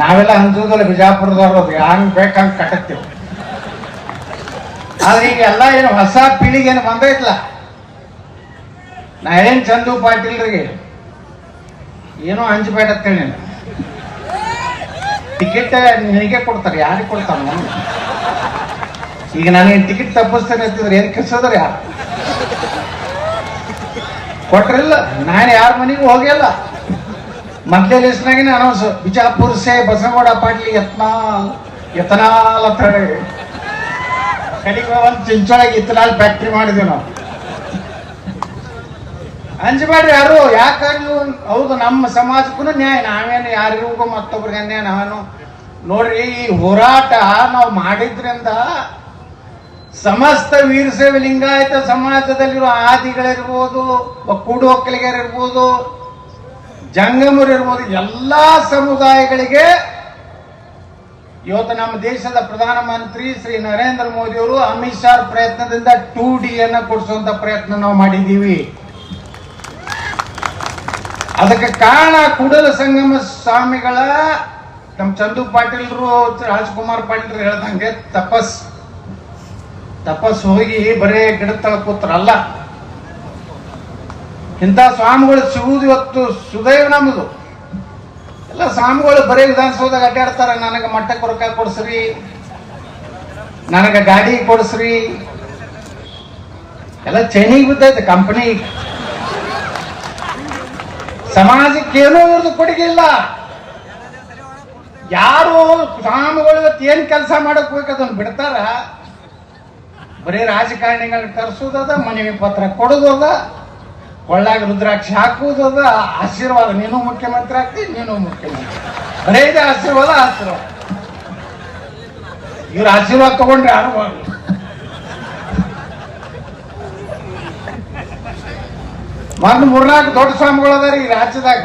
ನಾವೆಲ್ಲ ಹಂಚುದಲ್ಲ ಬಿಜಾಪುರದವ್ರು ಅದು ಹಂಗ್ ಬೇಕಂಗ್ ಕಟ್ಟತ್ತೀವಿ. ಆದ್ರೆ ಈಗ ಎಲ್ಲ ಏನು ಹೊಸ ಪೀಳಿಗೆ ಏನು ಬಂದೈತ್ಲ ನಾ ಏನ್ ಚಂದು ಪಾಟೀಲ್ರಿಗೆ ಏನೋ ನೀನು. ಟಿಕೆಟ್ ನಿನಗೆ ಕೊಡ್ತಾರೆ, ಯಾರಿಗೆ ಕೊಡ್ತಾರ ಈಗ ನಾನು ಟಿಕೆಟ್ ತಪ್ಪಿಸ್ತೇನೆ ಅಂತಿದ್ರೆ ಏನ್ ಕಿಸೋದ್ರ ಯಾರು? ಕೊಟ್ರಿಲ್ಲ, ನಾನು ಯಾರ ಮನೆಗೂ ಹೋಗಿಲ್ಲ ಮೊದಲೇ ಲಿಸ್ಟ್ನಾಗಿನ ಅನೌನ್ಸ್ ಬಿಜಾಪುರ ಸೇ ಬಸವಗೌಡ ಪಾಟ್ಲಿ ಯತ್ನಾಲ್ ಯತ್ನಾಲ್ ಅಂತ ಹೇಳಿ. ಕಡೆಗೆ ಒಂದು ಚಿಂಚೊಳಗೆ ಇತ್ತನಾಲ್ ಫ್ಯಾಕ್ಟ್ರಿ ಮಾಡಿದ್ವಿ ನಾವು. ಅಂಜಬೇಡ್ರಿ ಯಾರು? ಯಾಕ ಹೌದು, ನಮ್ಮ ಸಮಾಜಕ್ಕೂ ನ್ಯಾಯ, ನಾವೇನು ಯಾರಿಗೂ ಮತ್ತೊಬ್ರಿಗೆ ಅನ್ಯಾಯ ನಾನು ನೋಡ್ರಿ, ಈ ಹೋರಾಟ ನಾವು ಮಾಡಿದ್ರಿಂದ ಸಮಸ್ತ ವೀರಶೈವ ಲಿಂಗಾಯತ ಸಮಾಜದಲ್ಲಿರೋ ಆದಿಗಳಿರ್ಬೋದು, ಕೂಡು ಒಕ್ಕಲಿಗರಿರ್ಬೋದು ಜಂಗಮರು ಎಲ್ಲ ಎಲ್ಲಾ ಸಮುದಾಯಗಳಿಗೆ ಇವತ್ತು ನಮ್ಮ ದೇಶದ ಪ್ರಧಾನಮಂತ್ರಿ ಶ್ರೀ ನರೇಂದ್ರ ಮೋದಿ ಅವರು ಅಮಿತ್ ಶಾ ಪ್ರಯತ್ನದಿಂದ ಟೂ ಡಿ ಅನ್ನ ಕೊಡಿಸುವಂತ ಪ್ರಯತ್ನ ನಾವು ಮಾಡಿದ್ದೀವಿ. ಅದಕ್ಕೆ ಕಾರಣ ಕೂಡಲ ಸಂಗಮ ಸ್ವಾಮಿಗಳ ನಮ್ಮ ಚಂದು ಪಾಟೀಲ್ರು, ರಾಜ್ಕುಮಾರ್ ಪಾಟೀಲ್ರು ಹೇಳ್ದಂಗೆ ತಪಸ್. ತಪಸ್ ಹೋಗಿ ಬರೇ ಗಿಡ ತಳ ಕೂತ್ರಲ್ಲ ಇಂಥ ಸ್ವಾಮಿಗಳು ಸಿಗುವುದು ಇವತ್ತು ಸುದೈವ ನಮ್ಮದು. ಎಲ್ಲ ಸ್ವಾಮಿಗಳು ಬರೀ ವಿಧಾನಸೌಧದಾಗ ಅಡ್ಡಾಡ್ತಾರೆ. ನನಗೆ ಮಟ್ಟಕ್ಕೆ ರೊಕ್ಕ ಕೊಡಿಸ್ರಿ. ನನಗೆ ಗಾಡಿ ಕೊಡ್ಸ್ರಿ. ಎಲ್ಲ ಚೈನಿಗೆ ಬಿದ್ದೈತೆ ಕಂಪನಿ ಸಮಾಜಕ್ಕೆ ಏನೂ ಇವ್ರದ್ದು ಕೊಡುಗೆ ಇಲ್ಲ. ಯಾರು ಸ್ವಾಮಿಗಳು ಇವತ್ತು ಏನು ಕೆಲಸ ಮಾಡಕ್ ಅದನ್ನ ಬಿಡ್ತಾರ? ಬರೀ ರಾಜಕಾರಣಿಗಳನ್ನ ಕರ್ಸೋದದ ಮನವಿ ಪತ್ರ ಕೊಡೋದದ. ಕೊಳ್ಳಾಗ ರುದ್ರಾಕ್ಷಿ ಹಾಕುವುದದ ಆಶೀರ್ವಾದ. ನೀನು ಮುಖ್ಯಮಂತ್ರಿ ಆಗ್ತಿ, ನೀನು ಮುಖ್ಯಮಂತ್ರಿ. ಬರೇ ಇದೆ ಆಶೀರ್ವಾದ ಆಶೀರ್ವಾದ. ಇವ್ರ ಆಶೀರ್ವಾದ ತಗೊಂಡ್ರೆ ಯಾರು. ಒಂದು ಮೂರ್ನಾಲ್ಕು ದೊಡ್ಡ ಸ್ವಾಮಿಗಳು ಅದಾರ ಈ ರಾಜ್ಯದಾಗ.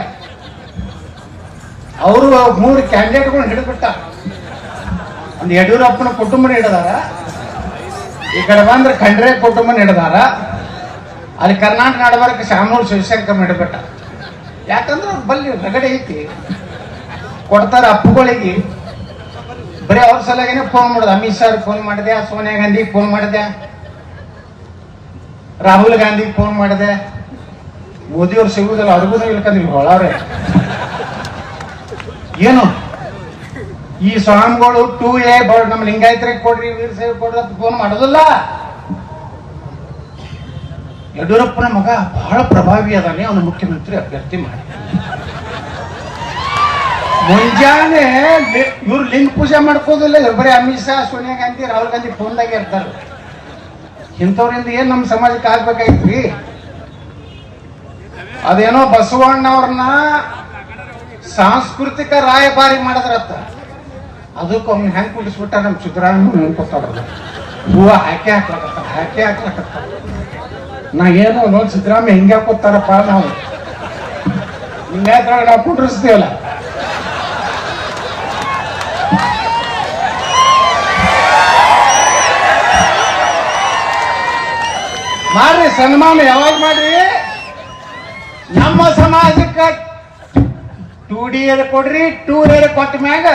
ಅವರು ಮೂರು ಕ್ಯಾಂಡಿಡೇಟ್ಗಳನ್ನ ಹಿಡಿದ್ಬಿಟ್ಟ. ಒಂದು ಯಡಿಯೂರಪ್ಪನ ಕುಟುಂಬನ ಹಿಡಿದಾರ. ಈ ಕಡೆ ಬಂದ್ರೆ ಖಂಡ್ರೆ ಕುಟುಂಬನ ಹಿಡಿದಾರ. ಅಲ್ಲಿ ಕರ್ನಾಟಕ ನಡಬಾರಕ್ಕೆ ಶಾಮನೂರು ಶಿವಶಂಕರ್ ನಡಬೇಟ ಯಾಕಂದ್ರೆ ಬಲ್ಲಿ ರಗಡೆ ಐತಿ. ಕೊಡ್ತಾರ ಅಪ್ಪುಗಳಿಗೆ. ಬರೀ ಅವ್ರ ಸಲಗೇನೆ ಫೋನ್ ಮಾಡೋದು. ಅಮಿತ್ ಶಾ ಫೋನ್ ಮಾಡಿದೆ, ಸೋನಿಯಾ ಗಾಂಧಿ ಫೋನ್ ಮಾಡಿದೆ, ರಾಹುಲ್ ಗಾಂಧಿ ಫೋನ್ ಮಾಡಿದೆ. ಮೋದಿಯವ್ರು ಸಿಗುದಿಲ್ಲ, ಅವ್ರಿಗೂ ಇಲ್ಕಂದ್ರಿ ಹೊಳವ್ರೆ ಏನು? ಈ ಸ್ವಾಮಿಗಳು ಟೂ ಎ ನಮ್ಮ ಲಿಂಗಾಯತ್ರಿಗೆ ಕೊಡ್ರಿ, ವೀರಶೈವ ಕೊಡ್ರಿ ಅಂತ ಫೋನ್ ಮಾಡೋದಿಲ್ಲ. ಯಡಿಯೂರಪ್ಪನ ಮಗ ಬಹಳ ಪ್ರಭಾವಿ ಅದಾನೆ, ಅವನು ಮುಖ್ಯಮಂತ್ರಿ ಅಭ್ಯರ್ಥಿ ಮಾಡಿ. ಮುಂಜಾನೆ ಇವ್ರು ಲಿಂಗ ಪೂಜೆ ಮಾಡ್ಕೋದಿಲ್ಲ ಬರೀ ಅಮಿತ್ ಶಾ, ಸೋನಿಯಾ ಗಾಂಧಿ, ರಾಹುಲ್ ಗಾಂಧಿ ಫೋನ್ದಾಗ ಇರ್ತಾರೆ. ಇಂಥವ್ರಿಂದ ಏನು ನಮ್ಮ ಸಮಾಜಕ್ಕೆ ಆಗ್ಬೇಕಾಗಿತ್ರಿ? ಅದೇನೋ ಬಸವಣ್ಣವ್ರನ್ನ ಸಾಂಸ್ಕೃತಿಕ ರಾಯಭಾರಿ ಮಾಡಿದ್ರತ್ತ. ಅದಕ್ಕೆ ಅವ್ನ ಹೆಂಗೆ ಕುಡಿಸ್ಬಿಟ್ಟ ನಮ್ಮ ಸಿದ್ದರಾಮಯ್ಯ ನೆನ್ಕೊತಾರಲ್ಲ ಹೂವ ಹಾಕಿ ಹಾಕ್ಲಕತ್ತ ಹಾಕಿ ಹಾಕ್ಲಕತ್ತ ನಾ ಏನು ನೋಡಿ ಹಿಂಗೆ ಹಾಕೋತಾರಪ್ಪ ನಾವು. ಹಿಂಗೆ ನಾವು ಕುಟ್ರಿಸ್ತೀವಲ್ಲ ಮಾಡ್ರಿ ಸನ್ಮಾನ ಯಾವಾಗ ಮಾಡ್ರಿ? ನಮ್ಮ ಸಮಾಜಕ್ಕೆ ಟೂ ಡಿ ಏರ್ ಕೊಡ್ರಿ ಟೂ ಏರ್ ಕೊಟ್ಟ ಮ್ಯಾಗ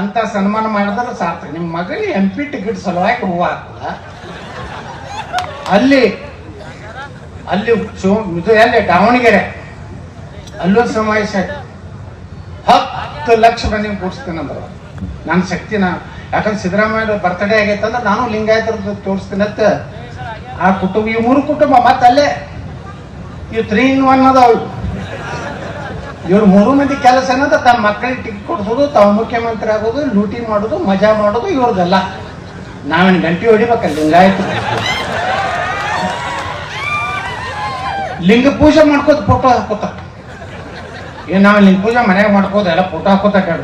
ಅಂತ ಸನ್ಮಾನ ಮಾಡಿದ್ರೆ ಸಾರ್ಥಕ ನಿಮ್ಮ ಮಗಳಿಗೆ ಎಂ ಪಿ ಟಿಕೆಟ್ ಸಲುವಾಗಿ ಹೂವು ಹಾಕಲ್ಲ ಅಲ್ಲಿ ಅಲ್ಲಿ ಇದು ಎಲ್ಲಿ? ದಾವಣಗೆರೆ. ಅಲ್ಲೂ ಸಮಾವೇಶ ಆಯ್ತು. ಹತ್ತು ಲಕ್ಷ ಮಂದಿಗೆ ಕೂಡಿಸ್ತೀನಿ ಅಂದ್ರೆ. ನನ್ನ ಶಕ್ತಿನ. ಯಾಕಂದ್ರೆ ಸಿದ್ದರಾಮಯ್ಯ ಬರ್ತಡೇ ಆಗೈತಂದ್ರೆ ನಾನು ಲಿಂಗಾಯತ ತೋರಿಸ್ತೇನೆ ಅಂತ. ಆ ಕುಟುಂಬ, ಈ ಮೂರು ಕುಟುಂಬ ಮತ್ತೆ ಅಲ್ಲೇ. ಇವು ತ್ರೀ ಇನ್ ಒನ್ ಅದಾವು. ಇವ್ರು ಮೂರು ಮಂದಿ ಕೆಲಸ ಅನ್ನೋದು ತಮ್ಮ ಮಕ್ಕಳಿಗೆ ಟಿಕೆಟ್ ಕೊಡಿಸೋದು, ತಾವು ಮುಖ್ಯಮಂತ್ರಿ ಆಗೋದು, ಲೂಟಿ ಮಾಡೋದು, ಮಜಾ ಮಾಡೋದು, ಇವ್ರದ್ದೆಲ್ಲ. ನಾವೇನು ಗಂಟೆ ಹೊಡಿಬೇಕಲ್ಲ ಲಿಂಗಾಯತ ಲಿಂಗ ಪೂಜೆ ಮಾಡ್ಕೋತ ಫೋಟೋ ಹಾಕೋತ. ಏನ್ ನಾವು ಲಿಂಗ ಪೂಜೆ ಮನೆಗೆ ಮಾಡ್ಕೋದ ಎಲ್ಲ ಫೋಟೋ ಹಾಕೋತ ಕೇಳ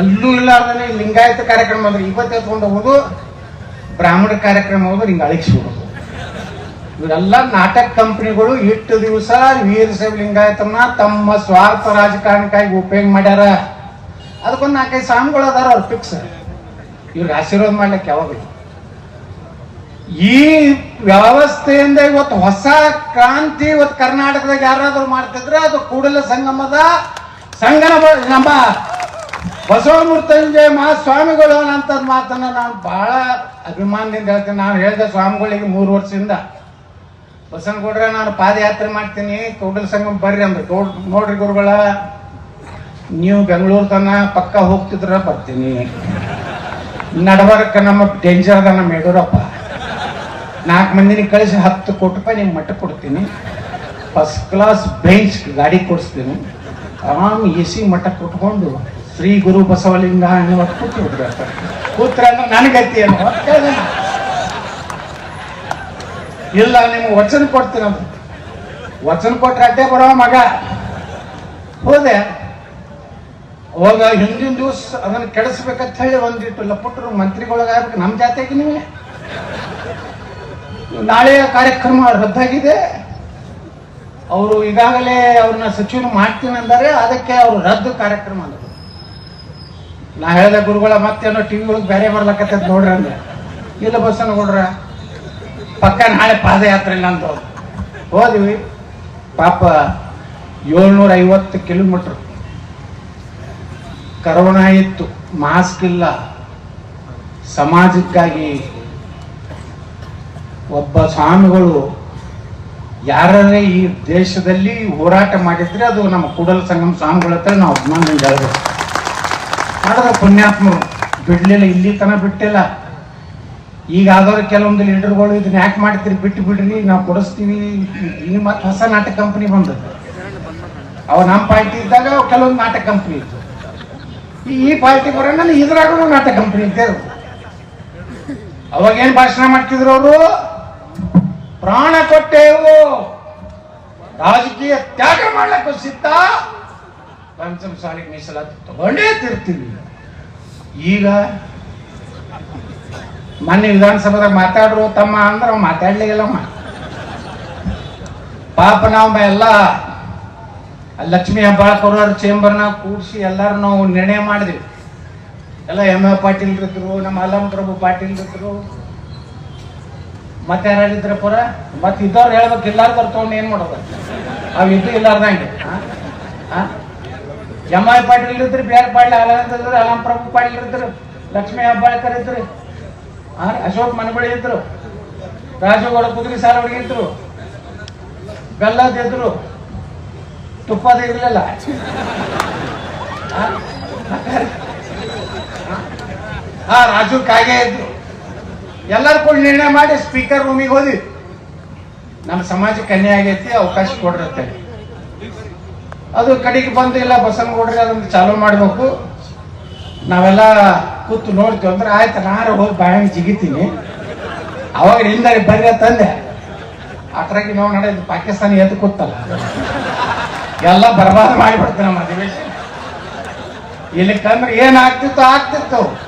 ಎಲ್ಲೂ ಇಲ್ಲಾರ್ದೇ ಲಿಂಗಾಯತ ಕಾರ್ಯಕ್ರಮ ಅಂದ್ರೆ ಇವತ್ತು ಎತ್ಕೊಂಡು ಹೋಗೋದು, ಬ್ರಾಹ್ಮಣ ಕಾರ್ಯಕ್ರಮ ಹೋಗೋದು ಹಿಂಗೆ ಅಳಿಸ್ಬಿಡೋದು ಇವರೆಲ್ಲ ನಾಟಕ ಕಂಪನಿಗಳು ಇಟ್ಟು ದಿವಸ ವೀರಶೈವ ಲಿಂಗಾಯತನ ತಮ್ಮ ಸ್ವಾರ್ಥ ರಾಜಕಾರಣಕ್ಕಾಗಿ ಉಪಯೋಗ ಮಾಡ್ಯಾರ. ಅದಕ್ಕೊಂದು ನಾಲ್ಕೈದು ಸ್ವಾಮಿಗಳು ಅದಾರ ಅವ್ರು ಫಿಕ್ಸ್ ಇವ್ರಿಗೆ ಆಶೀರ್ವಾದ ಮಾಡ್ಲಿಕ್ಕೆ ಯಾವಾಗಲೂ ಈ ವ್ಯವಸ್ಥೆಯಿಂದ ಇವತ್ತು ಹೊಸ ಕ್ರಾಂತಿ ಇವತ್ತು ಕರ್ನಾಟಕದಾಗ ಯಾರಾದರೂ ಮಾಡ್ತಿದ್ರೆ ಅದು ಕೂಡಲ ಸಂಗಮದ ಸಂಗನ ನಮ್ಮ ಬಸವಮೂರ್ತಂಜಯ ಮಹಾಸ್ವಾಮಿಗಳು ಅನ್ನಂಥದ್ದು ಮಾತನ್ನ ನಾನು ಬಹಳ ಅಭಿಮಾನದಿಂದ ಹೇಳ್ತೀನಿ. ನಾನು ಹೇಳಿದೆ ಸ್ವಾಮಿಗಳಿಗೆ ಮೂರು ವರ್ಷದಿಂದ. ಬಸವನಗೌಡ್ರೆ, ನಾನು ಪಾದಯಾತ್ರೆ ಮಾಡ್ತೀನಿ. ಕೂಡಲ ಸಂಗಮ ಬರ್ರಿ ಅಂದ್ರೆ. ನೋಡ್- ನೋಡ್ರಿ ಗುರುಗಳ, ನೀವು ಬೆಂಗಳೂರು ತನ ಪಕ್ಕ ಹೋಗ್ತಿದ್ರ ಬರ್ತೀನಿ. ನಡಬರಕ್ಕ ನಮ್ಮ ಡೇಂಜರ್ ಅದ ನಮ್ಮ ಯಡಿಯೂರಪ್ಪ. ನಾಲ್ಕು ಮಂದಿನ ಕಳಿಸಿ ಹತ್ತು ಕೋಟಿ ರೂಪಾಯಿ ನಿಮ್ಗೆ ಮಟ್ಟ ಕೊಡ್ತೀನಿ. ಫಸ್ಟ್ ಕ್ಲಾಸ್ ಬೆಂಚ್ ಗಾಡಿ ಕೊಡಿಸ್ತೀನಿ. ಆರಾಮ್ ಎ ಸಿ ಮಠ ಕೊಟ್ಕೊಂಡು ಶ್ರೀ ಗುರು ಬಸವಲಿಂಗ ಅನ್ನೋ ಕೂತು ಬಿಡ್ರಿ ಕೂತ್ರ ನನಗತಿ ಅನ್ನೋ. ಇಲ್ಲ, ನಿಮ್ಗೆ ವಚನ ಕೊಡ್ತೀನಿ ವಚನ ಕೊಟ್ರೆ ಅಡ್ಡೆ ಬರೋ ಮಗ. ಹೋದೆ? ಅವಾಗ ಹಿಂದಿನ ದಿವಸ ಅದನ್ನು ಕೆಡಿಸ್ಬೇಕಂತ ಹೇಳಿ ಒಂದಿಟ್ಟು ಲಪುಟ್ರು ಮಂತ್ರಿಗೊಳಗಾಗ್ಬೇಕು ನಮ್ಮ ಜಾತಿಗೆ ನೀವೇ? ನಾಳೆಯ ಕಾರ್ಯಕ್ರಮ ರದ್ದಾಗಿದೆ. ಅವರು ಈಗಾಗಲೇ ಅವ್ರನ್ನ ಸಚಿವರು ಮಾಡ್ತೀನಿ ಅಂದರೆ, ಅದಕ್ಕೆ ಅವರು ರದ್ದು ಕಾರ್ಯಕ್ರಮ ಅಂದರು ನಾ ಹೇಳಿದೆ ಗುರುಗಳ ಮತ್ತೇನೋ ಟಿವಿ ಒಳಗೆ ಬೇರೆ ಬರ್ಲಕತ್ತದ ನೋಡ್ರಿ ಅಂದ್ರೆ ಇಲ್ಲ ಬಸ್ಸನ್ನು ನೋಡ್ರ ಪಕ್ಕ ನಾಳೆ ಪಾದಯಾತ್ರೆ ನಂದು ಹೋದ್ವಿ. ಪಾಪ ಏಳ್ನೂರ ಐವತ್ತು ಕಿಲೋಮೀಟ್ರ್. ಕರೋನಾ ಇತ್ತು, ಮಾಸ್ಕ್ ಇಲ್ಲ. ಸಮಾಜಕ್ಕಾಗಿ ಒಬ್ಬ ಸ್ವಾಮಿಗಳು ಯಾರೇ ಈ ದೇಶದಲ್ಲಿ ಹೋರಾಟ ಮಾಡಿದ್ರೆ ಅದು ನಮ್ಮ ಕೂಡಲ ಸಂಗಮ ಸ್ವಾಮಿಗಳ ಹತ್ರ ನಾವು ಅಭಿಮಾನ ಹೇಳ್ಬೇಕು ಮಾಡಿದ್ರೆ ಪುಣ್ಯಾತ್ಮರು. ಬಿಡ್ಲಿಲ್ಲ, ಇಲ್ಲಿ ತನ ಬಿಟ್ಟಿಲ್ಲ. ಈಗ ಆದವ್ರು ಕೆಲವೊಂದು ಲೀಡರ್ಗಳು ಇದನ್ನ ಯಾಕೆ ಮಾಡ್ತೀರಿ? ಬಿಟ್ಟು ಬಿಡ್ರಿ, ನಾವು ಕೊಡಿಸ್ತೀವಿ. ಈಗ ಮತ್ತೆ ಹೊಸ ನಾಟಕ ಕಂಪನಿ ಬಂದದ್ದು. ಅವ ನಮ್ಮ ಪಾರ್ಟಿ ಇದ್ದಾಗ ಕೆಲವೊಂದು ನಾಟಕ ಕಂಪನಿ ಇತ್ತು. ಈ- ಈ ಪಾರ್ಟಿ ಬರೋಣ ಇದ್ರಾಗೂ ನಾಟಕ ಕಂಪನಿ ಇದ್ದೇ ಅವಾಗ ಏನ್ ಭಾಷಣ ಮಾಡ್ತಿದ್ರು ಅವರು? ಪ್ರಾಣ ಕೊಟ್ಟೆವು ರಾಜಕೀಯ ತ್ಯಾಗ ಮಾಡ್ಲಿಕ್ಕೆ ಸಿದ್ಧ. ಪಂಚಮ ಸಾಲಿಗೆ ಮೀಸಲಾತಿ ತಗೊಂಡೇ ತಿರ್ತೀವಿ ಈಗ ಮೊನ್ನೆ ವಿಧಾನಸಭಾದಾಗ ಮಾತಾಡ್ರು, ತಮ್ಮ ಅಂದ್ರೆ ಮಾತಾಡ್ಲಿಲ್ಲಮ್ಮ ಪಾಪ ನಾವು ಎಲ್ಲ ಲಕ್ಷ್ಮೀ ಹೆಬ್ಬಾಳ್ಕರ್ ಚೇಂಬರ್ನ ಕೂಡಿಸಿ ಎಲ್ಲಾರು ನಾವು ನಿರ್ಣಯ ಮಾಡಿದ್ವಿ. ಎಲ್ಲ ಎಂ ಎ ಪಾಟೀಲ್ ಇದ್ರು ನಮ್ಮ ಅಲಂ ಪ್ರಭು ಪಾಟೀಲ್ ಇದ್ರು ಮತ್ತೆ ಯಾರಿದ್ರ ಪುರ? ಮತ್ತೆ ಇದ್ದವ್ರು ಹೇಳ್ಬೇಕು, ಎಲ್ಲಾರು ತಗೊಂಡು ಏನ್ ಮಾಡೋದು. ಅವ್ ಇದ್ದು ಇಲ್ಲಾರ್ದಂಗೆ. ಎಂ ಐ ಪಾಟೀಲ್ ಇರಿದ್ರಿ ಬಿ ಆರ್ ಪಾಟೀಲ್ ಅಲಂತ ಇದ್ರು, ಅಲಂ ಪ್ರಭು ಪಾಟೀಲ್ ಇದ್ರು, ಲಕ್ಷ್ಮೀ ಹೆಬ್ಬಾಳ್ಕರ್ ಇದ್ರು ಅಶೋಕ್ ಮನಬಳಿ ಇದ್ರು, ರಾಜಗೌಡ ಕುದುರೆ ಸಾಲ ಇದ್ರು, ಬೆಲ್ಲದ ಇದ್ರು, ತುಪ್ಪದ ಇರ್ಲಿಲ್ಲ? ಹಾ ರಾಜು ಕಾಗೆ ಇದ್ರು. ಎಲ್ಲರೂ ಕೂಡ ನಿರ್ಣಯ ಮಾಡಿ ಸ್ಪೀಕರ್ ರೂಮಿಗೆ ಹೋದ್ವಿ. ನಮ್ಮ ಸಮಾಜಕ್ಕೆ ಅನ್ಯಾಯ ಆಗೈತಿ, ಅವಕಾಶ ಕೊಡಿರುತ್ತೆ. ಅದು ಕಡೆಗೆ ಬಂದು ಇಲ್ಲ ಬಸವನಗೌಡ್ರಿ ಅದನ್ನ ಚಾಲೂ ಮಾಡಬೇಕು. ನಾವೆಲ್ಲ ಕೂತು ನೋಡ್ತೀವಿ ಅಂದ್ರೆ, ಆಯ್ತು, ನಾನು ಹೋಗಿ ಬಾಯಾಗಿ ಜಿಗಿತೀನಿ. ಅವಾಗ ಹಿಂದ ಬರ್ರಿ ತಂದೆ ಅಟ್ರಾಗಿ ನಾವು ನಡೆದು ಪಾಕಿಸ್ತಾನ ಎದ್ದು ಕೂತಲ್ಲ. ಎಲ್ಲ ಬರ್ಬಾದ ಮಾಡಿಬಿಡ್ತು ನಮ್ಮ ಅಧಿವೇಶನ. ಇಲ್ಲಿ ಕಂದ್ರೆ ಏನಾಗ್ತಿತ್ತು ಆಗ್ತಿತ್ತು.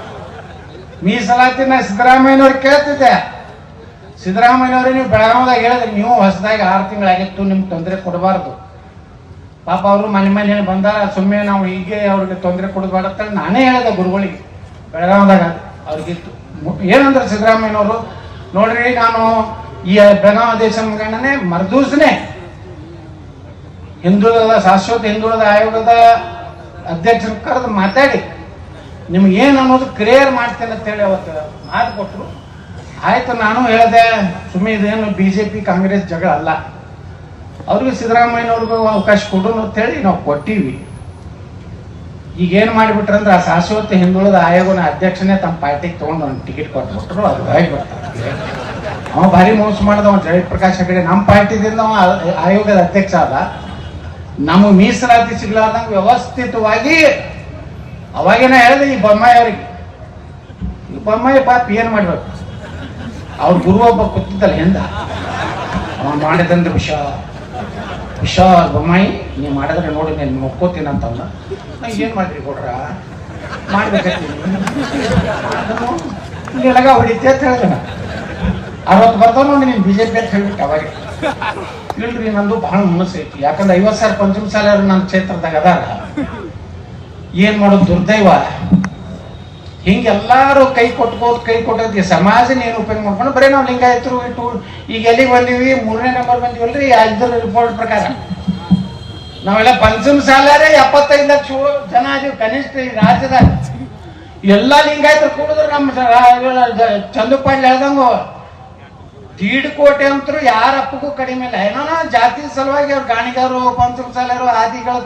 ಮೀಸಲಾತಿನ ಸಿದ್ದರಾಮಯ್ಯನವ್ರು ಕೇಳ್ತಿದ್ದೆ. ಸಿದ್ದರಾಮಯ್ಯನವ್ರಿಗೆ ನೀವು ಬೆಳಗಾವದಾಗ ಹೇಳಿದ್ರಿ, ನೀವು ಹೊಸದಾಗಿ ಆರು ತಿಂಗಳಾಗಿತ್ತು, ನಿಮ್ಗೆ ತೊಂದರೆ ಕೊಡಬಾರ್ದು. ಪಾಪ ಅವರು ಮನೆ ಮನೆ ಬಂದಾರ ಸುಮ್ಮನೆ ನಾವು ಹೀಗೆ ಅವ್ರಿಗೆ ತೊಂದರೆ ಅಂತ ನಾನೇ ಹೇಳಿದೆ ಗುರುಗಳಿಗೆ. ಬೆಳಗಾವದಾಗ ಅವ್ರಿಗಿತ್ತು. ಏನಂದ್ರೆ ಸಿದ್ದರಾಮಯ್ಯನವರು, ನೋಡ್ರಿ ನಾನು ಈ ಬೆಳಗಾವ ದೇಶ ಮುಖಂಡನೇ ಮರ್ದೂಸನೆ. ಹಿಂದುಳಿದ, ಶಾಶ್ವತ ಹಿಂದುಳಿದ ಆಯೋಗದ ಅಧ್ಯಕ್ಷರ ಕರೆದು ಮಾತಾಡಿ. ನಿಮ್ಗೆ ಏನು ಅನ್ನೋದು ಕ್ಲಿಯರ್ ಮಾಡ್ತೇನೆ ಅಂತೇಳಿ ಅವತ್ತು ಮಾತು ಕೊಟ್ಟರು ಆಯಿತು, ನಾನು ಹೇಳಿದೆ, ಸುಮ್ಮನೆ ಇದೇನು ಬಿ ಜೆ ಪಿ ಕಾಂಗ್ರೆಸ್ ಜಗಳ ಅಲ್ಲ. ಅವ್ರಿಗೆ ಸಿದ್ದರಾಮಯ್ಯನವ್ರಿಗೂ ಅವಕಾಶ ಕೊಡೋಣ ಅಂತೇಳಿ ನಾವು ಕೊಟ್ಟಿವಿ. ಈಗ ಏನು ಮಾಡಿಬಿಟ್ರಂದ್ರೆ ಆ ಶಾಶ್ವತ ಹಿಂದುಳಿದ ಆಯೋಗನ ಅಧ್ಯಕ್ಷನೇ ತಮ್ಮ ಪಾರ್ಟಿಗೆ ತೊಗೊಂಡು ಒಂದು ಟಿಕೆಟ್ ಕೊಟ್ಬಿಟ್ರು ಅದು ಹೋಗಿ ಬರ್ತಾರೆ. ಅವ ಭಾರಿ ಮೋಸ ಮಾಡಿದವ ಜಯಪ್ರಕಾಶ್ ಹೆಗಡೆ. ನಮ್ಮ ಪಾರ್ಟಿದಿಂದ ಅವ ಆಯೋಗದ ಅಧ್ಯಕ್ಷ ಆದ. ನಮಗೆ ಮೀಸಲಾತಿ ಸಿಗ್ಲಾರ್ದಂಗೆ ವ್ಯವಸ್ಥಿತವಾಗಿ ಅವಾಗೇನ ಹೇಳಿದೆ ಈ ಬೊಮ್ಮಾಯಿ ಅವ್ರಿಗೆ. ಈ ಬೊಮ್ಮಾಯಿ ಪಾಪ ಏನ್ ಮಾಡ್ಬೇಕು ಅವ್ರ ಗುರು ಒಬ್ಬ ಕೂತಿದ್ದಲ್ಲ ಹಿಂದ? ಅವ ಮಾಡಿದಂದ್ರೆ ವಿಷ ವಿಷ ಬೊಮ್ಮಾಯಿ, ನೀವು ಮಾಡಿದ್ರೆ ನೋಡಿ ನಾನು ಒಪ್ಕೋತೀನಿ ಅಂತಂದ ನಾ ಏನ್ ಮಾಡ್ರಿ ಕೊಡ್ರ ಮಾಡ್ಬೇಕಂತೀನಿ ಇಲ್ಲೆಲ್ಲಗ ಹೊಡಿತೆ ಅಂತ ಹೇಳಿದೆ. ಅರವತ್ತು ಬರ್ತಾವ ನೋಡಿ ನೀನು ಬಿ ಜೆ ಪಿ ಅಂತ ಹೇಳ್ಬಿಟ್ಟು ಅವಾಗ. ಇಲ್ರಿ ನಂದು ಬಹಳ ಮನಸ್ಸು ಐತಿ. ಯಾಕಂದ್ರೆ ಐವತ್ತು ಸಾವಿರ ಪಂಚಮ ಸಾಲ ನನ್ನ ಕ್ಷೇತ್ರದಾಗ ಅದಾರ. ಏನ್ ಮಾಡೋದು? ದುರ್ದೈವ ಹಿಂಗೆಲ್ಲಾರು ಕೈ ಕೊಟ್ಬೋದು ಕೈ ಕೊಟ್ಟೋದ್ ಸಮಾಜ ಏನು ಉಪಯೋಗ ಮಾಡ್ಕೊಂಡು ಬರೀ ನಾವು ಲಿಂಗಾಯತರು, ಇಟ್ಟು, ಈಗ ಎಲ್ಲಿಗೆ ಬಂದೀವಿ? ಮೂರನೇ ನಂಬರ್ ಬಂದೀವಲ್ರಿ ಇದ್ರ ರಿಪೋರ್ಟ್ ಪ್ರಕಾರ. ನಾವೆಲ್ಲ ಪಂಚಮ ಸಾಲಾರೆ ಎಪ್ಪತ್ತೈದು ಲಕ್ಷ ಜನ ಅದೀವಿ ಕನಿಷ್ಠ ಈ ರಾಜ್ಯದಾಗ. ಎಲ್ಲ ಲಿಂಗಾಯತರು ಕೂಡಿದ್ರು ನಮ್ಮ ಚಂದುಪಾಳ್ಯ ಹೇಳ್ದಂಗು. ದೀಡ್ ಕೋಟೆ ಅಂತರು ಯಾರ ಅಪ್ಪಗೂ ಕಡಿಮೆ ಇಲ್ಲ. ಏನೋ ಜಾತಿ ಸಲುವಾಗಿ ಅವ್ರು ಗಾಣಿಗಾರು ಪಂಚಮ ಸಾಲಾರು ಆದಿಗಳು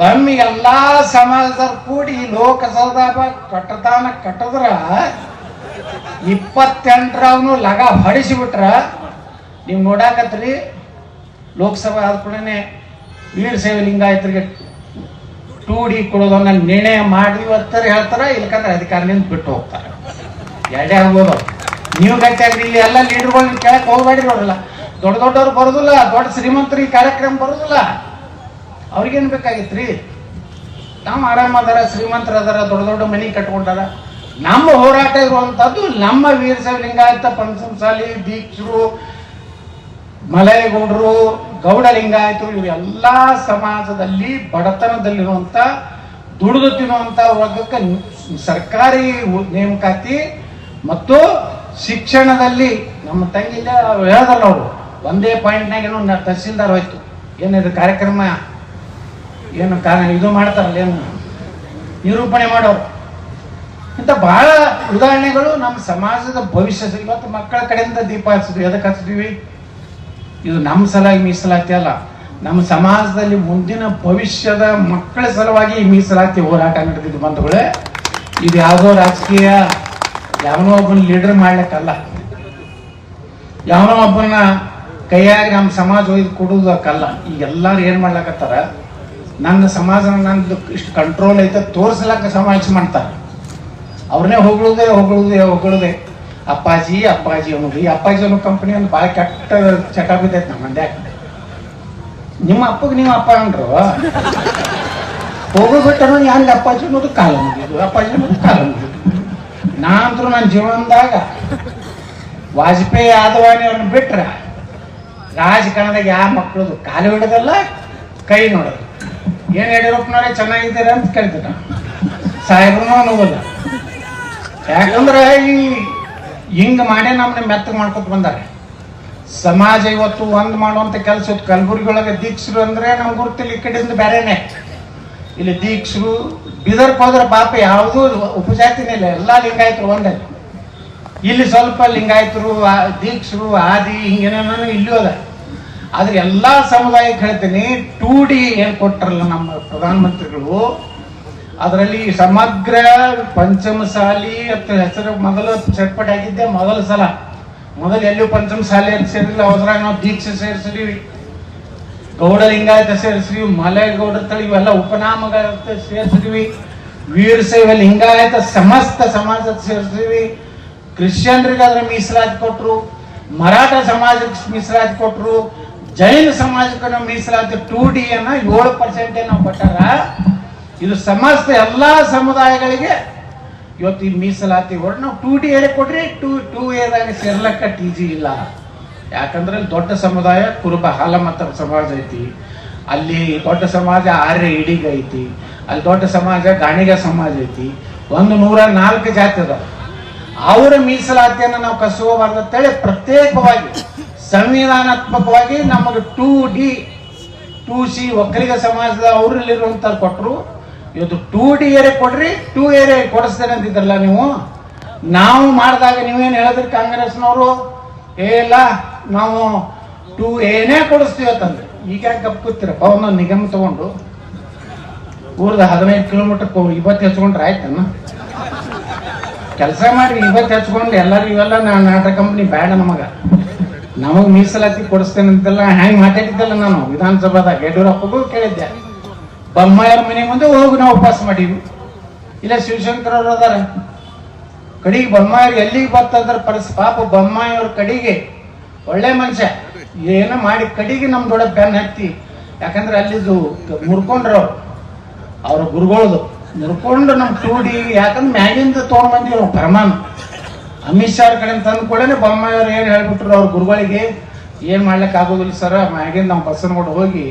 ಒಮ್ಮೆ ಎಲ್ಲಾ ಸಮಾಜದವ್ರು ಕೂಡಿ ಈ ಲೋಕಸಭಾ ಕಟ್ಟತಾನ ಕಟ್ಟದ್ರ ಇಪ್ಪತ್ತೆಂಟರವನು ಲಗ ಹೊಡಿಸಿಬಿಟ್ರ. ನೀವು ನೋಡಾಕತ್ರಿ, ಲೋಕಸಭೆ ಆದ ಕೂಡನೆ ವೀರ ಸೇವೆ ಲಿಂಗಾಯತರಿಗೆ ಟೂ ಡಿ ಕೊಡೋದನ್ನ ನಿರ್ಣಯ ಮಾಡಿ ಹೇಳ್ತಾರ, ಇಲ್ಕಂದ್ರೆ ಅಧಿಕಾರದಿಂದ ಬಿಟ್ಟು ಹೋಗ್ತಾರೆ. ಎರಡೇ ಹೋಗೋದು ನೀವು ಗಟ್ಟಿಯಾಗ್ರಿ ಇಲ್ಲಿ ಎಲ್ಲ ಲೀಡರ್ಗಳು ಕೇಳಕ್ ಹೋಗ್ಬೇಡ್ರಿ ನೋಡಲ್ಲ ದೊಡ್ಡ ದೊಡ್ಡವ್ರು ಬರೋದಿಲ್ಲ, ದೊಡ್ಡ ಶ್ರೀಮಂತರಿಗೆ ಕಾರ್ಯಕ್ರಮ ಬರೋದಿಲ್ಲ. ಅವ್ರಿಗೇನ್ ಬೇಕಾಗಿತ್ರಿ? ನಾವು ಆರಾಮದಾರ ಶ್ರೀಮಂತರ ಅದಾರ ದೊಡ್ಡ ದೊಡ್ಡ ಮನೆ ಕಟ್ಕೊಂಡಾರ. ನಮ್ಮ ಹೋರಾಟ ಇರುವಂಥದ್ದು ನಮ್ಮ ವೀರ ಸೇವೆ ಲಿಂಗಾಯತ ಪಂಚಮಸಾಲಿ ದೀಕ್ಷರು ಮಲಯಗೌಡರು ಗೌಡ ಲಿಂಗಾಯತರು ಇವರೆಲ್ಲ ಸಮಾಜದಲ್ಲಿ ಬಡತನದಲ್ಲಿರುವಂತ, ದುಡಿದು ತಿನ್ನುವಂತ ವರ್ಗಕ್ಕೆ ಸರ್ಕಾರಿ ನೇಮಕಾತಿ ಮತ್ತು ಶಿಕ್ಷಣದಲ್ಲಿ ನಮ್ಮ ತಂಗಿಲ್ಲ ಹೇಳದಲ್ಲ ಅವರು, ಒಂದೇ ಪಾಯಿಂಟ್ನಾಗೇನು ತಹಸೀಲ್ದಾರ್ ಹೋಯ್ತು. ಏನಿದು ಕಾರ್ಯಕ್ರಮ? ಏನು ಕಾರಣ? ಇದು ಮಾಡ್ತಾರಲ್ಲ, ಏನು ನಿರೂಪಣೆ ಮಾಡೋರು. ಇಂಥ ಬಹಳ ಉದಾಹರಣೆಗಳು ನಮ್ಮ ಸಮಾಜದ ಭವಿಷ್ಯ ಇವತ್ತು ಮಕ್ಕಳ ಕಡೆಯಿಂದ ದೀಪ ಹಚ್ಚಿದ್ವಿ. ಎದಕ್ಕೆ ಹಚ್ಚಿದ್ವಿ? ಇದು ನಮ್ಮ ಸಲುವಾಗಿ ಮೀಸಲಾತಿ ಅಲ್ಲ. ನಮ್ಮ ಸಮಾಜದಲ್ಲಿ ಮುಂದಿನ ಭವಿಷ್ಯದ ಮಕ್ಕಳ ಸಲುವಾಗಿ ಮೀಸಲಾತಿ ಹೋರಾಟ ನಡೆದಿದ್ದು ಬಂಧುಗಳೇ, ಇದು ಯಾವುದೋ ರಾಜಕೀಯ, ಯಾವನೋ ಒಬ್ಬನ ಲೀಡರ್ ಮಾಡ್ಲಿಕ್ಕಲ್ಲ. ಯಾವನೋ ಒಬ್ಬನ ಕೈಯಾಗಿ ನಮ್ಮ ಸಮಾಜ ಒಯ್ದು ಕೊಡುವುದಕ್ಕಲ್ಲ. ಈಗ ಎಲ್ಲಾರು ಏನ್ ಮಾಡ್ಲಕತ್ತಾರ? ನನ್ನ ಸಮಾಜ ನಂದು ಇಷ್ಟು ಕಂಟ್ರೋಲ್ ಐತೆ ತೋರಿಸ್ಲಕ್ಕ ಸಮಾಜ ಮಾಡ್ತಾರೆ. ಅವ್ರನ್ನೇ ಹೊಗಳುದೇ ಹೊಗಳುದೇ ಹೊಗಳುದೇ. ಅಪ್ಪಾಜಿ ಅಪ್ಪಾಜಿ ಅನ್ನೋದು. ಈ ಅಪ್ಪಾಜಿ ಅನ್ನೋ ಕಂಪನಿ ಒಂದು ಭಾಳ ಕೆಟ್ಟ ಚಟ ಬಿದ್ದೈತೆ ನಮ್ಮ ಮಂದ್ಯಾಕ ನಿಮ್ಮ ಅಪ್ಪಗೆ ನೀವು ಅಪ್ಪ ಅಂದ್ರು, ಹೋಗೋ ಬಿಟ್ಟನು ಯಾರಿಗೆ ಅಪ್ಪಾಜಿ ಅನ್ನೋದು ಕಾಲ ಮುಗಿದು ಅಪ್ಪಾಜಿ ಅನ್ನೋದು ಕಾಲ ಮುಗಿದು ನಾ ನನ್ನ ಜೀವನದಾಗ, ವಾಜಪೇಯಿ ಆದವಾನಿ ಅವ್ರನ್ನ ಬಿಟ್ರ ರಾಜಕಾರಣದಾಗ ಯಾರು ಮಕ್ಕಳದು ಕಾಲು ಹಿಡಿದಲ್ಲ, ಕೈ ನೋಡೋದು. ಏನ್ ಯಡಿಯೂರಪ್ಪನವ್ರೆ ಚೆನ್ನಾಗಿದ್ದಾರೆ ಅಂತ ಕೇಳ್ತಾರೆ ಸಾಹೇಬ್ರು ಅನ್ನೋದಿಲ್ಲ ಯಾಕಂದ್ರೆ ಈ ಹಿಂಗ್ ಮಾಡೇ ನಮ್ಮನ್ನ ಮೆತ್ತಗೆ ಮಾಡ್ಕೊತ ಬಂದಾರೆ. ಸಮಾಜ ಇವತ್ತು ಒಂದ್ ಮಾಡುವಂತ ಕೆಲಸ ಇತ್ತು. ದೀಕ್ಷರು ಅಂದ್ರೆ ನಮ್ಗೆ ಗುರುತಿಲ್ಲ, ಈ ಕಡೆಯಿಂದ ಬೇರೆನೆ ಇಲ್ಲಿ ದೀಕ್ಷರು ಬಿದರ್ಕ್ ಹೋದ್ರೆ ಪಾಪ ಯಾವುದೂ ಉಪಜಾತಿನೇ ಇಲ್ಲ, ಎಲ್ಲಾ ಲಿಂಗಾಯತರು ಒಂದೇ. ಇಲ್ಲಿ ಸ್ವಲ್ಪ ಲಿಂಗಾಯತರು ದೀಕ್ಷರು, ಆದಿ ಹಿಂಗೇನೇನೋ ಇಲ್ಲೂ ಅದ. ಆದ್ರೆ ಎಲ್ಲಾ ಸಮುದಾಯಕ್ಕೆ ಹೇಳ್ತೀನಿ ಟೂ ಡಿ ಹೇಳ್ಕೊಟ್ರಲ್ಲ ಕೊಟ್ರಲ್ಲ ನಮ್ಮ ಪ್ರಧಾನಮಂತ್ರಿಗಳು, ಅದರಲ್ಲಿ ಸಮಗ್ರ ಪಂಚಮ ಪಂಚಮಸಾಲಿ ಅಂತ ಹೆಸರು ಮೊದಲು ಚಟ್ಪಟ ಆಗಿದ್ದೆ ಮೊದಲ ಸಲ. ಮೊದಲು ಎಲ್ಲೂ ಪಂಚಮಸಾಲಿ ಅಂತ ಸೇರಿಲ್ಲ ಅದ್ರಾಗ ನಾವು ದೀಕ್ಷೆ ಸೇರಿಸಿದೀವಿ. ಗೌಡ ಲಿಂಗಾಯತ ಸೇರಿಸಿದ್ವಿ, ಮಲೆಗೌಡ ತಳಿ ಇವೆಲ್ಲ ಉಪನಾಮಗಳ ಸೇರಿಸಿದ್ವಿ. ವೀರಶೈವ ಲಿಂಗಾಯತ ಸಮಸ್ತ ಸಮಾಜಕ್ಕೆ ಸೇರಿಸಿದ್ವಿ. ಕ್ರಿಶ್ಚಿಯನ್ರಿಗೆ ಅದರ ಮೀಸಲಾತಿ ಕೊಟ್ರು, ಮರಾಠ ಸಮಾಜಕ್ಕೆ ಮೀಸಲಾತಿ ಕೊಟ್ರು ಜೈನ ಸಮಾಜಕ್ಕೆ ನಮ್ಮ ಮೀಸಲಾತಿ ಟು ಡಿ ಅನ್ನ ಏಳು ಪರ್ಸೆಂಟ್ ನಾವು ಕೊಟ್ಟಾರ ಇದು ಸಮಸ್ತ ಎಲ್ಲಾ ಸಮುದಾಯಗಳಿಗೆ ಇವತ್ತು ಈ ಮೀಸಲಾತಿ ಹೊರ ನಾವು ಟೂ ಡಿ ಹೇಳಿ ಕೊಡ್ರಿ ಟೂ ಟೂ ಏರಿಯಾಗ ಸೇರ್ಲಕ್ಕ ಟಿ ಜಿ ಇಲ್ಲ. ಯಾಕಂದ್ರೆ ದೊಡ್ಡ ಸಮುದಾಯ ಕುರುಬ ಹಾಲಮತ್ತ ಸಮಾಜ ಐತಿ. ಅಲ್ಲಿ ದೊಡ್ಡ ಸಮಾಜ ಆರ್ಯ ಇಡಿಗ ಐತಿ. ಅಲ್ಲಿ ದೊಡ್ಡ ಸಮಾಜ ಗಾಣಿಗ ಸಮಾಜ ಐತಿ. ಒಂದು ನೂರ ನಾಲ್ಕು ಜಾತಿ ಅದ ಅವರ ಮೀಸಲಾತಿಯನ್ನು ನಾವು ಕಸುವಬಾರ್ದು ಅಂತೇಳಿ ಪ್ರತ್ಯೇಕವಾಗಿ ಸಂವಿಧಾನಾತ್ಮಕವಾಗಿ ನಮಗೆ two D two C Vokkaliga ಸಮಾಜದ ಅವರಲ್ಲಿರುವಂತ ಕೊಟ್ಟರು ಇವತ್ತು ಟೂ ಡಿ ಏರಿಯಾ ಕೊಡ್ರಿ ಟೂ ಏರಿಯಾ ಕೊಡಿಸ್ತೇನೆ ಅಂತಿದ್ರಲ್ಲ ನೀವು. ನಾವು ಮಾಡಿದಾಗ ನೀವೇನು ಹೇಳಿದ್ರಿ ಕಾಂಗ್ರೆಸ್ನವರು? ಏ ಇಲ್ಲ, ನಾವು ಟೂ ಏನೇ ಕೊಡಿಸ್ತೀವಿ ಅಂತಂದ್ರೆ. ಈಗ ಯಾಕೆ ಗಪ್ ಕೂತಿರಪ್ಪ ಒಂದೊಂದು ನಿಗಮ ತಗೊಂಡು. ಊರ್ದ ಹದಿನೈದು ಕಿಲೋಮೀಟರ್ ಇವತ್ತು ಹೆಚ್ಕೊಂಡ್ರೆ ಆಯ್ತನ್ನ ಕೆಲಸ ಮಾಡಿ ಇವತ್ತು ಹೆಚ್ಕೊಂಡು ಎಲ್ಲರೂ ಇವೆಲ್ಲ ನಾ ನಾಟಕ ಕಂಪ್ನಿ ಬೇಡ ನಮಗ. ನಮಗ್ ಮೀಸಲಾತಿ ಕೊಡಿಸ್ತೇನೆ ಅಂತೆಲ್ಲ ಹ್ಯಾಂಗ್ ಮಾತಾಡಿದ್ದಲ್ಲ ನಾನು? ವಿಧಾನಸಭಾದಾಗ ಯಡಿಯೂರಪ್ಪಗೂ ಕೇಳಿದ್ದೆ. ಬೊಮ್ಮಾಯರ ಮನೆ ಮುಂದೆ ಹೋಗಿ, ನಾವು ಉಪವಾಸ ಮಾಡೀವಿ ಇಲ್ಲ, ಶಿವಶಂಕರ್ ಅವ್ರು ಅದಾರ. ಕಡಿಗೆ ಬೊಮ್ಮಾಯವ್ರು ಎಲ್ಲಿಗೆ ಬರ್ತದ್ರ ಪರಿಸ್ ಪಾಪ ಬೊಮ್ಮಾಯಿಯವ್ರ ಕಡಿಗೆ ಒಳ್ಳೆ ಮನುಷ್ಯ. ಏನೋ ಮಾಡಿ ಕಡಿಗೆ ನಮ್ ದೊಡ್ಡ ಬೆನ್ ಹತ್ತಿ. ಯಾಕಂದ್ರೆ ಅಲ್ಲಿದು ಮುರ್ಕೊಂಡ್ರು ಅವ್ರು. ಗುರುಗಳದು. ಮುರ್ಕೊಂಡು ನಮ್ ಟೂಡಿ. ಯಾಕಂದ್ರೆ ಮ್ಯಾಗಿಂದ ತೊಗೊಂಡ್ ಬಂದಿವಿ ಪ್ರಮಾಣ ಅಮಿತ್ ಶಾ ಅವ್ರ ಕಡೆ ತಂದು ಕೂಡಲೇ ಬೊಮ್ಮಾಯಿಯವ್ರು ಏನು ಹೇಳ್ಬಿಟ್ರು ಅವ್ರ ಗುರುಗಳಿಗೆ, ಏನು ಮಾಡ್ಲಿಕ್ಕೆ ಆಗೋದಿಲ್ಲ ಸರ್ ಮ್ಯಾಗಿಂದ ನಾವು ಬಸ್ಸನ್ನು ಕೂಡ ಹೋಗಿ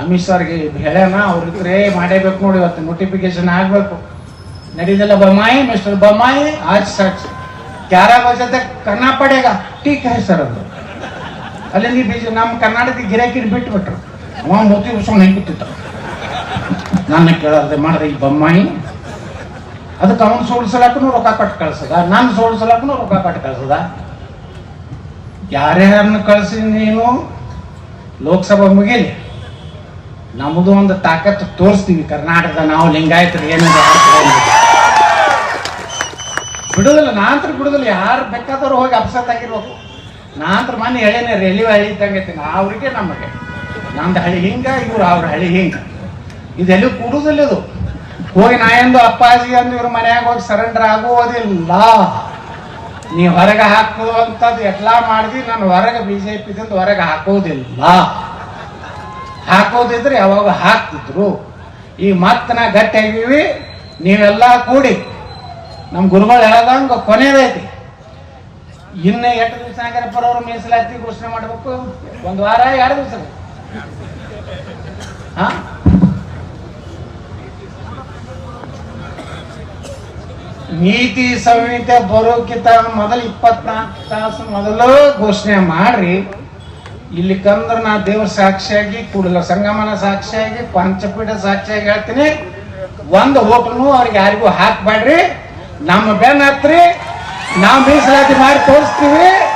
ಅಮಿತ್ ಶಾರ್ಗೆ ಹೇಳೋಣ ಅವ್ರ ಇದ್ರೆ ಮಾಡೇಬೇಕು ನೋಡಿ, ಇವತ್ತು ನೋಟಿಫಿಕೇಶನ್ ಆಗಬೇಕು. ನಡೀದಿಲ್ಲ ಬೊಮ್ಮಾಯಿ ಮಿಸ್ಟರ್ ಬೊಮ್ಮಾಯಿ, ಆಚ್ ಸಾಚ್. ಕ್ಯಾರ ಜೊತೆ ಕನ್ನ ಪಡೆಗ ಟೀಕ್ ಹೈ ಸರ್ ಅದು. ಅಲ್ಲಿ ನೀ ಬೀಜ ನಮ್ಮ ಕರ್ನಾಟಕ ಗಿರಾಕಿ ಬಿಟ್ಬಿಟ್ರು. ಅವ ಮೂತಿ ಉಸ್ಕೊಂಡು ಹೆಂಗೆ ನಾನು ಕೇಳಲ್ಲ ಮಾಡ್ರಿ ಮಾಡಿದೆ ಈ ಬೊಮ್ಮಾಯಿ. ಅದಕ್ಕೆ ಅವನು ಸೋಲ್ಸಲಾಕನು ರೊಕ್ಕ ಕೊಟ್ಟು ಕಳ್ಸದ, ನಾನು ಸೋಲ್ಸಲಾಕನು ರೊಕ್ಕ ಕೊಟ್ಟು ಕಳ್ಸದ. ಯಾರ್ಯಾರನ್ನ ಕಳಿಸಿ ನೀನು, ಲೋಕಸಭಾ ಮುಗಿಲಿ. ನಮ್ಮದು ಒಂದು ತಾಕತ್ತು ತೋರಿಸ್ತೀವಿ, ಕರ್ನಾಟಕದ ನಾವು ಲಿಂಗಾಯತರು ಏನಿದೆ ಬಿಡುದಿಲ್ಲ ನಾಂತ್ರ ಬಿಡುದಿಲ್ಲ, ಯಾರು ಬೇಕಾದವ್ರು ಹೋಗಿ ಅಪ್ಸೆಟ್ ಆಗಿರ್ಬೇಕು. ನಾಂತ್ರ ಮನೆ ಹೇಳೇನೆ ರೆಲಿ ಹಳಿ ಇದ್ದಂಗೈತಿ ಅವ್ರಿಗೆ ನಮಗೆ. ನಮ್ದು ಹಳಿ ಹಿಂಗ, ಇವ್ರು ಅವ್ರ ಹಳಿ ಹಿಂಗ. ಇದೆಲ್ಲೂ ಕೂಡುದಿಲ್ಲ ಇದು. ಹೋಗಿ ನಾ ಎಂದು ಅಪ್ಪಾಜಿ ಅಂದು ಇವ್ರ ಮನ್ಯಾಗ ಹೋಗಿ ಸರೆಂಡರ್ ಆಗುವುದಿಲ್ಲ. ನೀ ಹೊರಗೆ ಹಾಕುವಂಥದ್ದು ಎಲ್ಲ ಮಾಡಿದಿ, ನಾನು ಹೊರಗೆ ಬಿ ಜೆ ಪಿದಿಂದ ಹೊರಗೆ ಹಾಕೋದಿಲ್ಲ ಹಾಕೋದಿದ್ರೆ ಯಾವಾಗ ಹಾಕ್ತಿದ್ರು ಈ ಮತ್ತೆ ನಾ ಗಟ್ಟಿ ಆಗಿವಿ, ನೀವೆಲ್ಲ ಕೂಡಿ. ನಮ್ಮ ಗುರುಗಳು ಹೇಳ್ದಂಗ ಕೊನೆದೈತಿ ಇನ್ನು ಎಷ್ಟು ದಿವಸ ಆಗ್ಯಾರ ಬರೋರು ಮೀಸಲಾತಿ ಘೋಷಣೆ ಮಾಡ್ಬೇಕು? ಒಂದು ವಾರ, ಎರಡು ದಿವಸ. ಹಾ? ನೀತಿ ಸಂಹಿತೆ ಬರೋಕ್ಕಿಂತ ಮೊದಲು ಇಪ್ಪತ್ನಾಲ್ಕು ತಾಸು ಮೊದಲು ಘೋಷಣೆ ಮಾಡ್ರಿ. ಇಲ್ಲಿ ಕಂದ್ರ ನಾ ದೇವ್ರ ಸಾಕ್ಷಿಯಾಗಿ, ಕೂಡಲ ಸಂಗಮನ ಸಾಕ್ಷಿಯಾಗಿ, ಪಂಚಪೀಠ ಸಾಕ್ಷಿಯಾಗಿ ಹೇಳ್ತೀನಿ. ಒಂದು ಹೋಟ್ಲು ಅವ್ರಿಗೆ ಯಾರಿಗೂ ಹಾಕ್ಬೇಡ್ರಿ. ನಮ್ಮ ಬೆನ್ನ ಹತ್ರಿ. ನಾವು ಮೀಸಲಾತಿ ಮಾಡಿ ತೋರಿಸ್ತೀವಿ.